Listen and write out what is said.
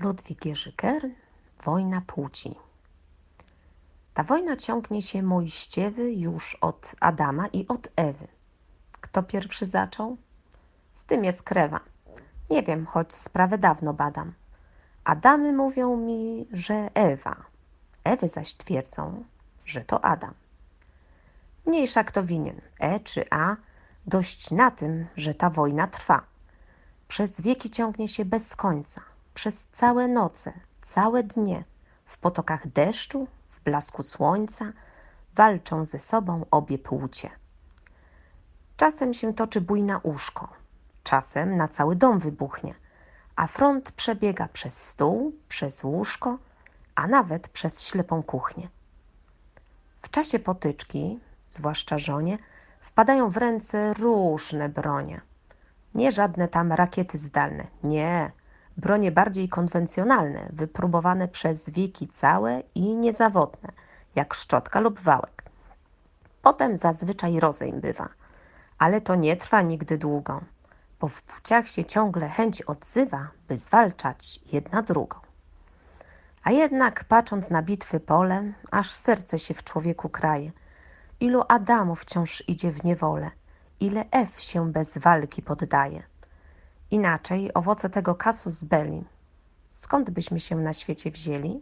Ludwik Jerzy Kern, Wojna płci. Ta wojna ciągnie się moiściewy już od Adama i od Ewy. Kto pierwszy zaczął? Z tym jest krewa. Nie wiem, choć sprawę dawno badam. Adamy mówią mi, że Ewa. Ewy zaś twierdzą, że to Adam. Mniejsza kto winien, E czy A, dość na tym, że ta wojna trwa. Przez wieki ciągnie się bez końca, przez całe noce, całe dnie, w potokach deszczu, w blasku słońca, walczą ze sobą obie płcie. Czasem się toczy bój na łóżko, czasem na cały dom wybuchnie, a front przebiega przez stół, przez łóżko, a nawet przez ślepą kuchnię. W czasie potyczki, zwłaszcza żonie, wpadają w ręce różne bronie. Nie żadne tam rakiety zdalne, nie. Bronie bardziej konwencjonalne, wypróbowane przez wieki całe i niezawodne, jak szczotka lub wałek. Potem zazwyczaj rozejm bywa, ale to nie trwa nigdy długo, bo w płciach się ciągle chęć odzywa, by zwalczać jedna drugą. A jednak, patrząc na bitwy pole, aż serce się w człowieku kraje. Ilu Adamów wciąż idzie w niewolę, ile Ew się bez walki poddaje. Inaczej owoce tego kasus belli. Skąd byśmy się na świecie wzięli?